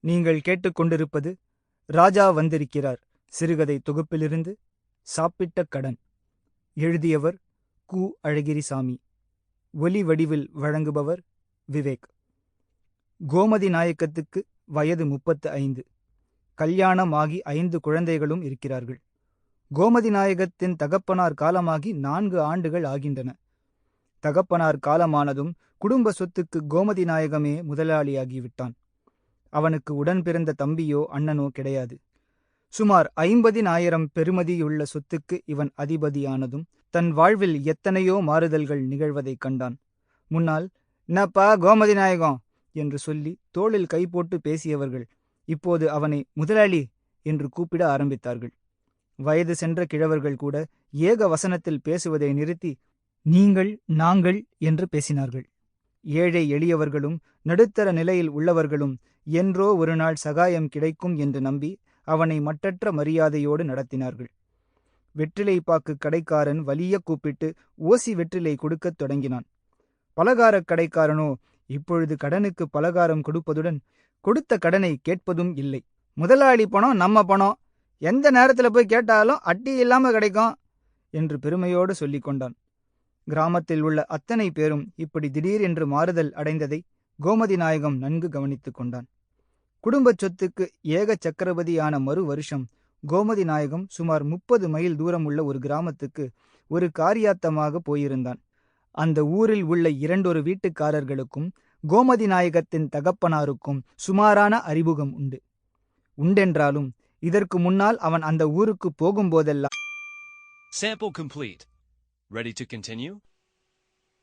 நீங்கள் கேட்டுக்கொண்டிருப்பது ராஜா வந்திருக்கிறார். சிறுகதை தொகுப்பிலிருந்து சாப்பிட்ட கடன். எழுதியவர் கு. அழகிரிசாமி. ஒலி வடிவில் வழங்குபவர் விவேக். கோமதி நாயக்கத்துக்கு வயது முப்பத்து ஐந்து. கல்யாணமாகி ஐந்து குழந்தைகளும் இருக்கிறார்கள். கோமதி நாயகத்தின் தகப்பனார் காலமாகி நான்கு ஆண்டுகள் ஆகின்றன. தகப்பனார் காலமானதும் குடும்ப சொத்துக்கு கோமதி நாயகமே முதலாளியாகிவிட்டான். அவனுக்கு உடன் பிறந்த தம்பியோ அண்ணனோ கிடையாது. சுமார் ஐம்பதினாயிரம் பெருமதியுள்ள சொத்துக்கு இவன் அதிபதியானதும் தன் வாழ்வில் எத்தனையோ மாறுதல்கள் நிகழ்வதைக் கண்டான். முன்னால் என்னப்பா கோமதி நாயகம்? என்று சொல்லி தோளில் கை போட்டு பேசியவர்கள் இப்போது அவனை முதலாளி என்று கூப்பிட ஆரம்பித்தார்கள். வயது சென்ற கிழவர்கள் கூட ஏக வசனத்தில் பேசுவதை நிறுத்தி நீங்கள் நாங்கள் என்று பேசினார்கள். ஏழை எளியவர்களும் நடுத்தர நிலையில் உள்ளவர்களும் என்றோ ஒரு நாள் சகாயம் கிடைக்கும் என்று நம்பி அவனை மட்டற்ற மரியாதையோடு நடத்தினார்கள். வெற்றிலை பாக்கு கடைக்காரன் வலிய கூப்பிட்டு ஓசி வெற்றிலை கொடுக்கத் தொடங்கினான். பலகாரக் கடைக்காரனோ இப்பொழுது கடனுக்கு பலகாரம் கொடுப்பதுடன் கொடுத்த கடனை கேட்பதும் இல்லை. முதலாளி பணம் நம்ம பணம். எந்த நேரத்துல போய் கேட்டாலும் அட்டி இல்லாம கிடைக்கும் என்று பெருமையோடு சொல்லிக் கொண்டான் கிராமத்தில் உள்ள அத்தனை பேரும் இப்படி திடீரென்று மாறுதல் அடைந்ததை கோமதி நாயகம் நன்கு கவனித்துக் கொண்டான் குடும்பச் சொத்துக்கு ஏக சக்கரவதியான மறு வருஷம் கோமதி நாயகம் சுமார் முப்பது மைல் தூரம் உள்ள ஒரு கிராமத்துக்கு ஒரு காரியாத்தமாக போயிருந்தான் அந்த ஊரில் உள்ள இரண்டொரு வீட்டுக்காரர்களுக்கும் கோமதி நாயகத்தின் தகப்பனாருக்கும் சுமாரான அறிமுகம் உண்டு உண்டென்றாலும் இதற்கு முன்னால் அவன் அந்த ஊருக்கு போகும்போதெல்லாம் Sample complete. Ready to continue?